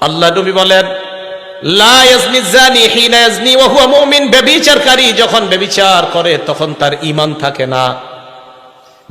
আল্লাহ নবী বলেন যখন ব্যভিচার করে, তখন তার ঈমান থাকে না।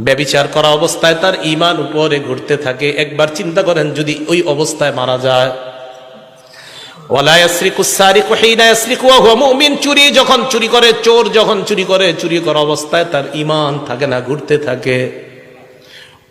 ব্যভিচার করা অবস্থায় তার ঈমান উপরে ঘুরতে থাকে। একবার চিন্তা করেন, যদি ওই অবস্থায় মারা যায়। চুরি যখন চুরি করে, চোর যখন চুরি করে, চুরি করা অবস্থায় তার ইমান থাকে না, ঘুরতে থাকে।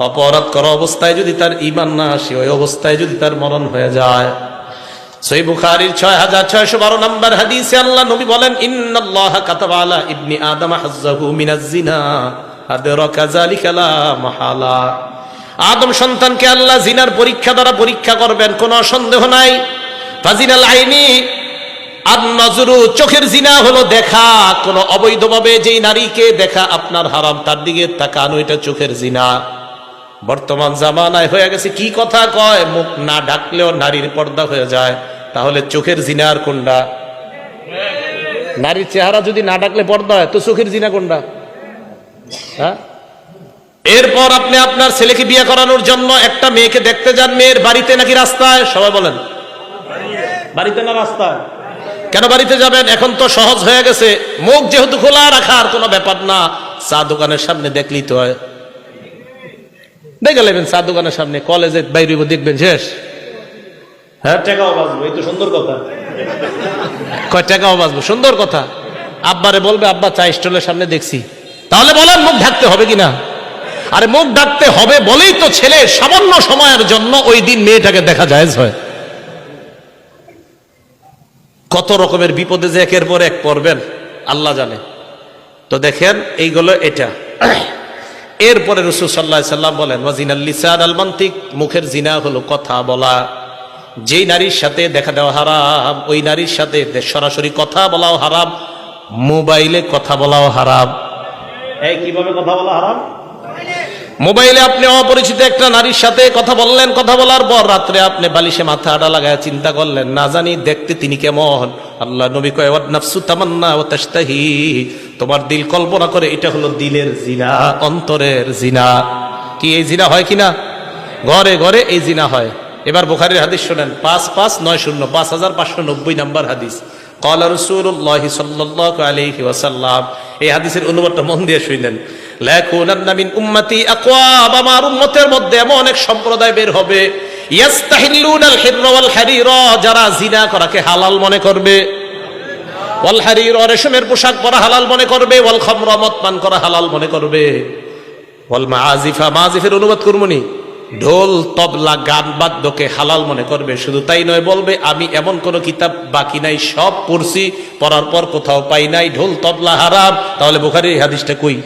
অপরাধ করা অবস্থায় যদি তার ইমান না আসে, ওই অবস্থায় যদি তার মরণ হয়ে যায়। বুখারির ছয় হাজার ছয়শো বারো নম্বর আল্লাহ নবী বলেন আদম সন্তানকে আল্লাহ জিনার পরীক্ষা দ্বারা পরীক্ষা করবেন, কোনো সন্দেহ নাই। ফাজিনাল আইনি আর চোখের জিনা হলো দেখা, কোন অবৈধভাবে যেই নারীকে দেখা আপনার হারাম, তার দিকে তাকানো, এটা চোখের জিনা। বর্তমান জামানায় হয়ে গেছে, কি কথা কয়? মুখ না ডাকলেও নারীর পর্দা হয়ে যায়। তাহলে চোখের জিনার কোনটা? নারীর চেহারা যদি না ডাকলে পর্দা হয়, তো চোখের জিনা কোনটা? হ্যাঁ? এরপর আপনি আপনার ছেলেকে বিয়ে করানোর জন্য একটা মেয়েকে দেখতে যান, মেয়ের বাড়িতে নাকি রাস্তায়? সবাই বলেন। বাড়িতে না রাস্তায়? কেন বাড়িতে যাবেন? এখন তো সহজ হয়ে গেছে। মুখ যেহেতু খোলা রাখার কোনো ব্যাপার না, চা দোকানের সামনে দেখলেই তো হয়। দেখে নেবেন চা দোকানের সামনে কলেজে বাইরে দেখবেন শেষ। হ্যাঁ টাকাও বাঁচবো এই তো সুন্দর কথা। কয় টাকাও বাঁচবো সুন্দর কথা। আব্বারে বলবে আব্বা চা স্টলের সামনে দেখছি। তাহলে বলেন মুখ ঢাকতে হবে কিনা? আরে মুখ ডাকতে হবে বলেই তো ছেলে সামান্য সময়ের জন্য ওই দিন মেয়েটাকে দেখা যায় হয়। কত রকমের বিপদে যে একের পর এক পড়বেন আল্লাহ জানে। তো দেখেন এইগুলো এটা। এরপরে রসুল সাল্লাম বলেন, ওয়াজিনাল লিসান আল মান্তিক মুখের জিনা হলো কথা বলা। যেই নারীর সাথে দেখা দেওয়া হারাম, ওই নারীর সাথে সরাসরি কথা বলাও হারাম, মোবাইলে কথা বলাও হারাম। এই কীভাবে কথা বলা হারাম? মোবাইলে আপনি অপরিচিত একটা নারীর সাথে কথা বললেন, কথা বলার পর রাত্রে আপনি বালিশে মাথা আডা লাগায় চিন্তা করলেন, না জানি দেখতে তিনি কেমন? আল্লাহ নবী কয়ু তামান্না ও তাস্তাহি তোমার দিল কল্পনা করে এটা হলো দিলের জিনা, অন্তরের জিনা। কি এই জিনা হয় কিনা? ঘরে ঘরে এই জিনা হয়। এবার বুখারির হাদিস শোনেন, পাঁচ পাঁচ নয় শূন্য, পাঁচ হাজার পাঁচশো নব্বই নম্বর হাদিস। কলা রসুল্লাহ সাল্লাহ আলহি ওয়াসাল্লাম, এই হাদিসের অনুবাদটা মন দিয়ে শুনলেন মধ্যে এমন সম্প্রদায় বের হবে জিনা করাকে হালাল মনে করবে। রেশমের পোশাক পরা হালাল মনে করবে করা হালাল মনে করবে। অনুবাদ করমুনি, ঢোল, তবলা, গান, বাদ্যকে হালাল মনে করবে। শুধু তাই নয়, বলবে, আমি এমন কোন কিতাব বাকি নাই, সব পড়ছি, পড়ার পর কোথাও পাই নাই, ঢোল, তবলা হারাম। তাহলে বোখারি হাদিসটা কই?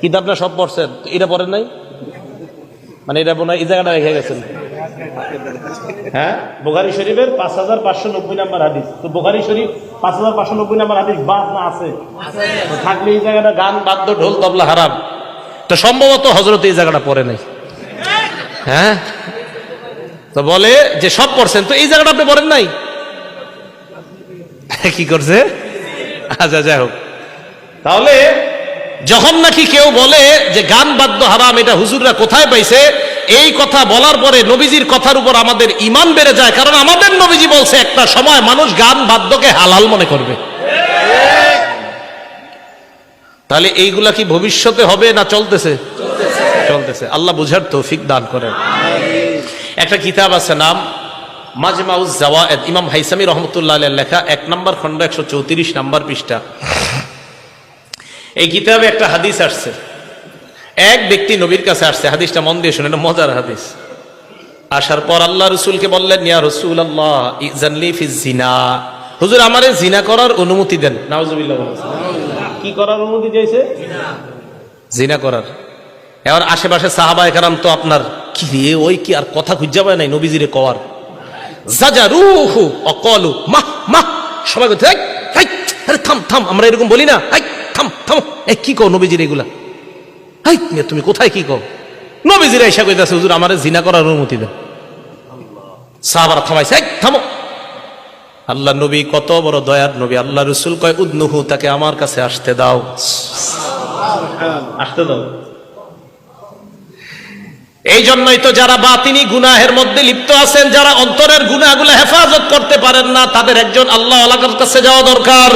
কিতাবটা সব পড়ছেন। এটা পড়েন নাই? মানে এটা মনে এই জায়গাটা রেখে গেছেন। হ্যাঁ? বোখারি শরীফের পাঁচ হাজার পাঁচশো নব্বই নাম্বার হাদিস। তো বোখারি শরীফ পাঁচ হাজার পাঁচশো নব্বই নাম্বার হাদিস বাদ না আছে? থাকলে এই জায়গাটা গান বাদ্য ঢোল তবলা হারাম। তো সম্ভবত হজরত এই জায়গাটা পড়ে নাই। হ্যাঁ? তো বলে যে সব পড়ছেন, তো এই জায়গাটা আপনি পড়েন নাই? কি করছে? আচ্ছা যাই হোক। তাহলে যখন নাকি কেউ বলে যে গান বাদ্য হারাম, এটা হুজুররা কোথায় পাইছে, এই কথা বলার পরে নবীজির কথার উপর আমাদের ইমান বেড়ে যায়। কারণ আমাদের নবীজি বলছে, একটা সময় মানুষ গান বাদ্যকে হালাল মনে করবে। তাহলে এইগুলা কি ভবিষ্যতে হবে না চলতেছে? চলতেছে। আল্লাহ বুঝার তৌফিক দান করেন। একটা কিতাব আছে নাম মাজমাউজ জাওয়ায়েদ। ইমাম হাইসামি রহমতুল্লাহ লেখা, এক নম্বর খণ্ড একশো চৌত্রিশ নম্বর পৃষ্ঠা। এই কিতাবে একটা হাদিস আসছে। এক ব্যক্তি নবীর কাছে আসছে হাদিসটা মন দিয়ে শুনে মজার হাদিস। আসার পর আল্লাহ রসুলকে বললেন ইয়া রসুল আল্লাহ ইজানলি জিনা হুজুর আমারে জিনা করার অনুমতি দেন। নাউজুবিল্লাহ কি করার অনুমতি চাইছে? জিনা করার। এবার আশেপাশে সাহাবা একরাম তো আপনার কি রে ওই কি আর কথা খুঁজা পায় নাই নবীজিরে কওয়ার? জাজা রুহু অকলু মাহ মাহ। সবাই বলছে "এই, এই, থাম থাম আমরা এরকম বলি না এই, থাম থাম। এই কি কও নবীজির এগুলা হাই তুমি কোথায় কি কও? নবীজিরা এসা কইতাছে হুজুর আমারে জিনা করার অনুমতি দেন। সাহাবারা থামাইছে "এই, থামো। আল্লাহ নবী কত বড় দয়ার নবী। আল্লাহ রসুল কয় উদ্নুহু তাকে আমার কাছে আসতে দাও। আসতে দাও। এই জন্যই তো যারা বাতিনি গুনাহের মধ্যে লিপ্ত আছেন যারা অন্তরের গুনাহগুলো হেফাজত করতে পারেন না তাদের একজন আল্লাহ আল্লাহর কাছে যাওয়া দরকার।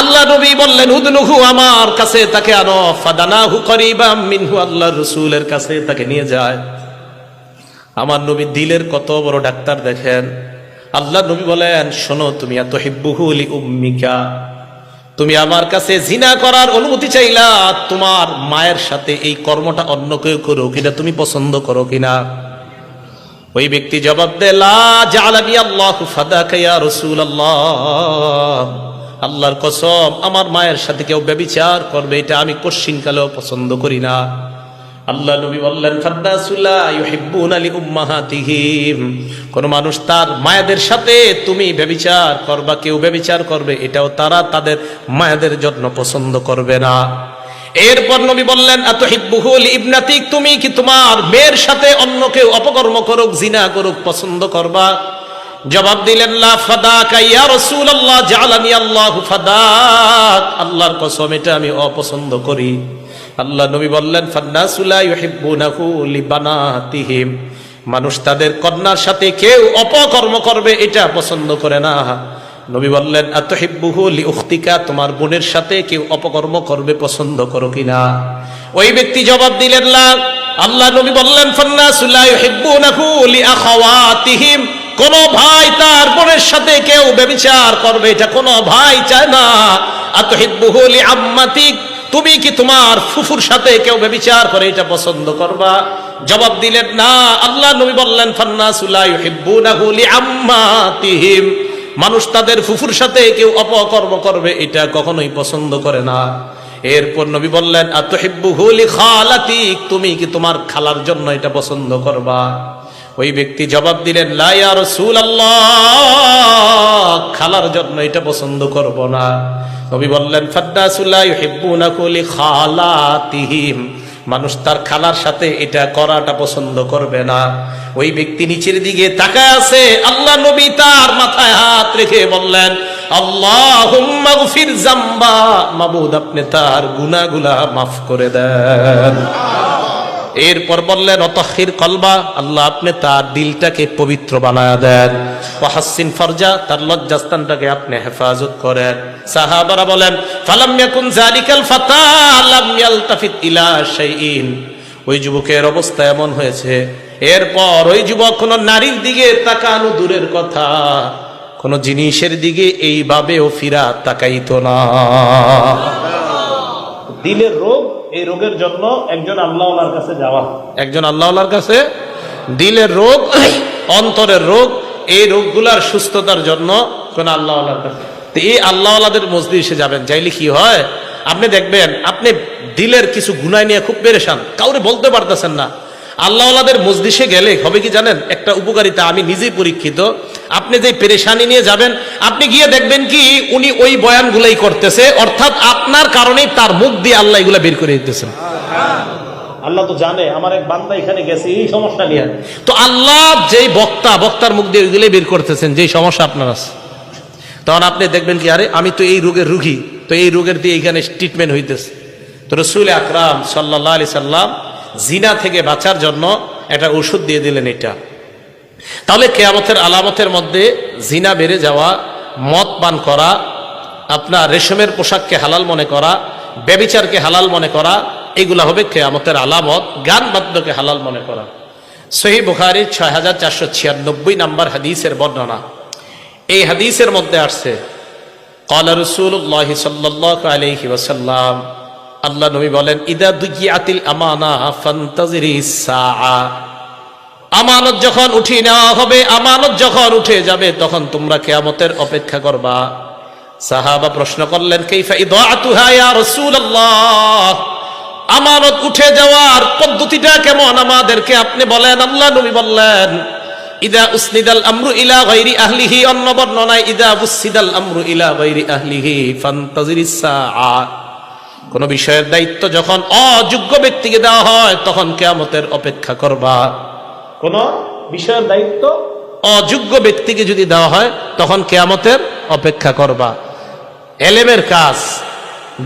আল্লাহ নবী বললেন, উদনুহু আমার কাছে, তাকে আনো। ফাদানাহু করিবা মিনহু আল্লাহ রসুলের কাছে, তাকে নিয়ে যায়। আমার নবী দিলের কত বড় ডাক্তার দেখেন। আল্লাহ নবী বলেন, শোনো, তুমি এত হিব্বুহুলি উম্মিকা। তুমি আমার কাছে জিনা করার অনুমতি চাইলা, তোমার মায়ের সাথে এই কর্মটা অন্য কেউ করো কিনা তুমি পছন্দ করো কিনা? ওই ব্যক্তি জবাব দে লা জালানি আল্লাহ ফাদাকা ইয়া রাসূলুল্লাহ। আল্লাহর কসম, আমার মায়ের সাথে কেউ ব্যভিচার করবে, এটা আমি কোশ্চিনকালেও পছন্দ করি না। আল্লাহ নবী বললেন কোন মানুষ তার মায়েদের সাথে তুমি ব্যভিচার করবা, কেউ ব্যভিচার করবে, এটাও তারা তাদের মায়েদের জন্য পছন্দ করবে না। এরপর নবী বললেন এত হিব্বুহুল ইবনাতিক, তুমি কি তোমার মেয়ের সাথে অন্য কেউ অপকর্ম করুক, জিনা করুক, পছন্দ করবা? জবাব দিলেন, লা ফাদাকা আল্লাহু আল্লাহর কসম, এটা আমি অপছন্দ করি। আল্লাহ নবী বললেন মানুষ তাদের কন্যার সাথে কেউ অপকর্ম করবে, এটা পছন্দ করে না। নবী বললেন, আতহিব্বুহু লিউখতিকা, তোমার বোনের সাথে কেউ অপকর্ম করবে, পছন্দ করো কিনা ওই ব্যক্তি জবাব দিলেন আল্লাহ নবী বললেন লিআখাওয়াতিহিম। কোন ভাই তার বোনের সাথে কেউ ব্যভিচার করবে, এটা কোন ভাই চায় না। আতহিব্বুহু লিআম্মাতিক, তুমি কি তোমার ফুফুর সাথে কেউ ব্যভিচার করে এটা পছন্দ করবা? জবাব দিলেন, না, আল্লাহ নবী বললেন লিআম্মাতিহিম। মানুষ তাদের ফুফুর সাথে কেউ অপকর্ম করবে, এটা কখনোই পছন্দ করে না। এরপর নবী বললেন, আতহিব্বুহু লিখালাতিক, তুমি কি তোমার খালার জন্য এটা পছন্দ করবা? ওই ব্যক্তি জবাব দিলেন, লা ইয়া আল্লাহ খালার জন্য এটা পছন্দ করব না। নবী বললেন লিখালাতিহিম। মানুষ তার খালার সাথে এটা করাটা পছন্দ করবে না। ওই ব্যক্তি নিচের দিকে তাকায় আছে, আল্লাহ নবী তার মাথায় হাত রেখে বললেন মাবুদ, আপনি তার গুনাহগুলা মাফ করে দেন। এরপর বললেন অতহির কলবা, আল্লাহ আপনি তার দিলটাকে পবিত্র বানায় দেন। ওয়াহাসিন ফরজা, তার লজ্জাস্থানটাকে আপনি হেফাজত করেন। সাহাবারা বলেন, ফালাম ইয়াকুন জালিকাল ফাতা, লাম ইয়ালতাফিত ইলা শাইইন। ওই যুবকের অবস্থা এমন হয়েছে। এরপর ওই যুবক কোন নারীর দিকে তাকানো দূরের কথা, কোন জিনিসের দিকে এইভাবেও ফিরা তাকাইতো না। দিলের রোগ এই রোগের জন্য একজন আল্লাহ কাছে যাওয়া। একজন আল্লাহর কাছে, দিলের রোগ, অন্তরের রোগ, এই রোগগুলার সুস্থতার জন্য কোন আল্লাহওয়ালার কাছে। তো এই মসজিদ মসজিদে যাবেন, যাইলে কি হয়? আপনি দেখবেন, আপনি দিলের কিছু গুনায় নিয়ে খুব পেরেশান, কাউরে বলতে পারতেছেন না। আল্লাহদের মসজিষে গেলে হবে কি জানেন? একটা উপকারিতা আমি নিজেই পরীক্ষিত। আপনি যে পেরেশানি নিয়ে যাবেন আপনি গিয়ে দেখবেন কি উনি ওই বয়ানগুলাই করতেছে অর্থাৎ আপনার কারণেই তার মুখ দিয়ে আল্লাহ এগুলা বের করে দিতেছেন। আল্লাহ তো জানে আমার এক বান্দা এখানে গেছে এই সমস্যা নিয়ে। তো আল্লাহ যেই বক্তা বক্তার মুখ দিয়ে ওইগুলাই বের করতেছেন যেই সমস্যা আপনার আছে। তখন আপনি দেখবেন কি আরে আমি তো এই রোগের রুগী তো এই রোগের দিয়ে এখানে ট্রিটমেন্ট হইতেছে। তো রসুল আকরাম সাল্লাহ আলি সাল্লাম জিনা থেকে বাঁচার জন্য একটা ওষুধ দিয়ে দিলেন এটা। তাহলে কেয়ামতের আলামতের মধ্যে জিনা বেড়ে যাওয়া, মদ পান করা, আপনার রেশমের পোশাককে হালাল মনে করা, ব্যবিচারকে হালাল মনে করা, এগুলা হবে কেয়ামতের আলামত, গান বাদ্যকে হালাল মনে করা। সহি বুখারি ছয় হাজার চারশো ছিয়ানব্বই নাম্বার হাদিসের বর্ণনা। এই হাদিসের মধ্যে আসছে, কলা রসুল্লাহ সাল্লাহ আলহি ওসাল্লাম আল্লাহ নবী বলেন, ইদা দুগিয়াতিল আমানা ফান্তাজিরি সাআ। আমানত যখন উঠিয়ে নেওয়া হবে, আমানত যখন উঠে যাবে, তখন তোমরা কেয়ামতের অপেক্ষা করবা। সাহাবা প্রশ্ন করলেন আমানত উঠে যাওয়ার পদ্ধতিটা কেমন আমাদেরকে আপনি বলেন? আল্লাহ নবী বললেন, ইদা উসনিদাল আমরু ইলা গায়রি আহলিহি। অন্য বর্ণনায় ইদা উসিদাল আমরু ইলা গায়রি আহলিহি ফান্তাজিরিস সাআ। কোন বিষয়ের দায়িত্ব যখন অযোগ্য ব্যক্তিকে দেওয়া হয় তখন কেয়ামতের অপেক্ষা করবা। কোন বিষয়ের দায়িত্ব অযোগ্য ব্যক্তিকে যদি দেওয়া হয় তখন কেয়ামতের অপেক্ষা করবা। এলেমের কাজ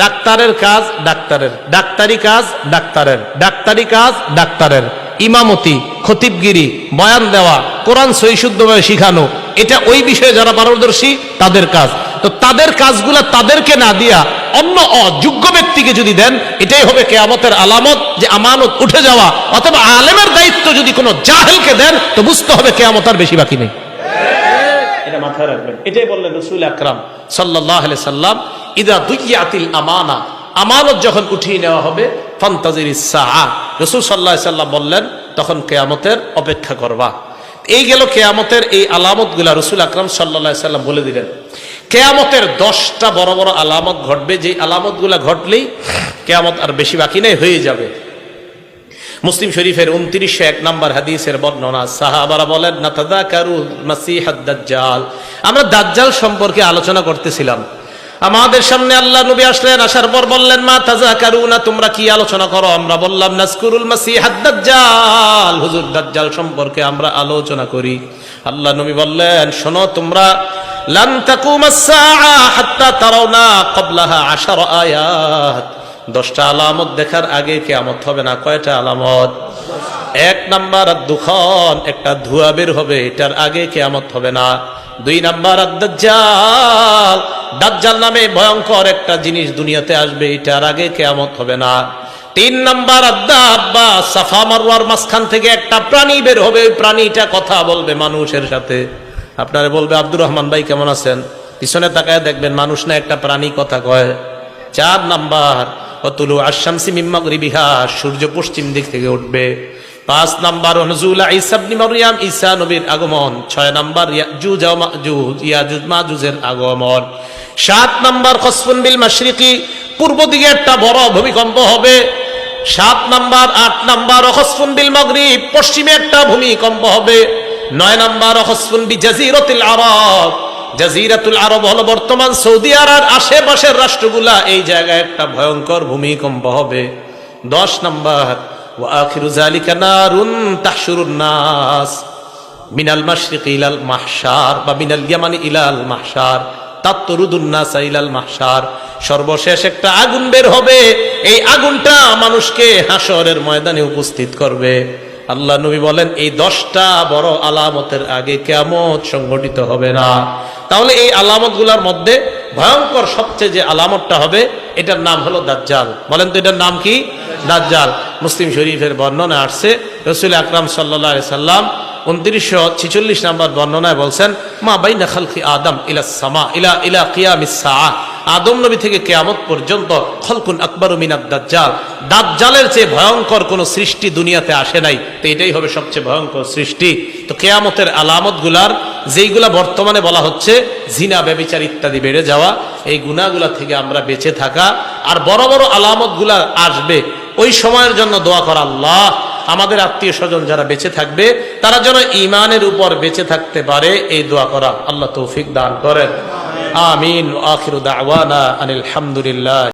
ডাক্তারের কাজ ডাক্তারের ডাক্তারি কাজ ডাক্তারের ডাক্তারি কাজ ডাক্তারের। ইমামতি খতিবগিরি বয়ান দেওয়া কোরআন সহিশুদ্ধভাবে শিখানো এটা ওই বিষয়ে যারা পারদর্শী তাদের কাজ। তো তাদের কাজগুলা তাদেরকে না দিয়া অন্য অযোগ্য ব্যক্তিকে যদি দেন, এটাই হবে কেয়ামতের আলামত যে আমানত উঠে যাওয়া অথবা আলেমের দায়িত্ব যদি কোনো জাহেলকে দেন, তো বুঝতে হবে কেয়ামত আর বেশি বাকি নেই। অপেক্ষা করবা। এই গেল কেয়ামতের এই আলামতগুলা রসুল আকরাম সাল্লাহ সাল্লাম বলে দিলেন। কেয়ামতের দশটা বড় বড় আলামত ঘটবে যে আলামতগুলা ঘটলেই কেয়ামত আর বেশি বাকি নেই, হয়ে যাবে। মুসলিম শরীফের উনত্রিশশো এক নম্বর হাদিসের বর্ণনা, সাহাবারা বলেন না তাদা কারু মাসিহাদ দাজ্জাল। আমরা দাজ্জাল সম্পর্কে আলোচনা করতেছিলাম। আমাদের সামনে আল্লাহ নবী আসলেন, আসার পর বললেন, মা তাজা কারু না তোমরা কি আলোচনা করো? আমরা বললাম নাসকুরুল মাসিহাদ দাজ্জাল। হুজুর, দাজ্জাল সম্পর্কে আমরা আলোচনা করি। আল্লাহ নবী বললেন, শোনো, তোমরা লান তাকুমাস সাআ হাত্তা তারাউনা ক্বাবলাহা আশার আয়াত। দশটা আলামত দেখার আগে কেয়ামত হবে না, কয়টা আলামত? এক নাম্বার দুখন একটা ধোয়া বের হবে, এটার আগে কেয়ামত হবে না। দুই নাম্বার দাজ্জাল দাজ্জাল নামে ভয়ঙ্কর একটা জিনিস দুনিয়াতে আসবে, এটার আগে কেয়ামত হবে না। তিন নাম্বার আব্বা সাফা মারওয়ার মাঝখান থেকে একটা প্রাণী বের হবে, ওই প্রাণীটা কথা বলবে মানুষের সাথে। আপনারা বলবে, আব্দুর রহমান ভাই, কেমন আছেন? পিছনে তাকায় দেখবেন মানুষ না একটা প্রাণী কথা কয়। চার নাম্বার, অতুলু আশামসি মিম্মা বিহা সূর্য পশ্চিম দিক থেকে উঠবে। পাঁচ নাম্বার, নজুল ইসাবনি মারিয়াম ঈসা নবীর আগমন। ছয় নাম্বার, ইয়াজুজ মাজুজ ইয়াজুজ মাজুজের আগমন। সাত নাম্বার, খসফুন বিল মাশরিকি পূর্ব দিকে একটা বড় ভূমিকম্প হবে। সাত নাম্বার, আট নাম্বার অখসফুন বিল মগরিব পশ্চিমে একটা ভূমিকম্প হবে। নয় নম্বর অখসফুন জাজিরতুল আরব। জাজিরাতুল আরব হলো বর্তমান সৌদি আরব আশেপাশের রাষ্ট্রগুলা। এই জায়গায় একটা ভয়ঙ্কর ভূমিকম্প হবে। দশ নম্বর ওয়াখিরু জালিকা নারুন তাহশুরুন নাস। মিনাল মাশরিক ইলাল মাহশার বা মিনাল ইয়ামানি ইলাল মাহশার। তাত্তরুদুন নাস ইলাল মাহশার। সর্বশেষ একটা আগুন বের হবে। এই আগুনটা মানুষকে হাসরের ময়দানে উপস্থিত করবে। আল্লাহ নবী বলেন, এই দশটা বড় আলামতের আগে কেমত সংগঠিত হবে না। তাহলে এই আলামতগুলার মধ্যে ভয়ঙ্কর সবচেয়ে যে আলামতটা হবে, এটার নাম হলো দাজ্জাল। বলেন তো এটার নাম কি? দাজ্জাল। মুসলিম শরীফের বর্ণনা আসছে, রসুল আকরাম সাল্লা সাল্লাম উনত্রিশশো ছিচল্লিশ নাম্বার বর্ণনায় বলছেন, মা বাইনা খালকি আদম ইলা সামা, ইলা ইলা কিয়ামিসা আদম নবী থেকে কেয়ামত পর্যন্ত খলকুন আকবর মিনাদ দাজ্জাল। দাজ্জালের চেয়ে ভয়ঙ্কর কোন সৃষ্টি দুনিয়াতে আসে নাই। তো এটাই হবে সবচেয়ে ভয়ঙ্কর সৃষ্টি। তো কেয়ামতের আলামতগুলার, যেইগুলা বর্তমানে বলা হচ্ছে জিনা, ব্যবিচার ইত্যাদি বেড়ে যাওয়া, এই গুণাগুলা থেকে আমরা বেঁচে থাকা। আর বড় বড় আলামতগুলা আসবে। ওই সময়ের জন্য দোয়া করা আল্লাহ। আমাদের আত্মীয় স্বজন যারা বেঁচে থাকবে, তারা যেন ইমানের উপর বেঁচে থাকতে পারে, এই দোয়া করা আল্লাহ তৌফিক দান করেন। আমিন আখির দাওয়ানা আনিল হামদুলিল্লাহ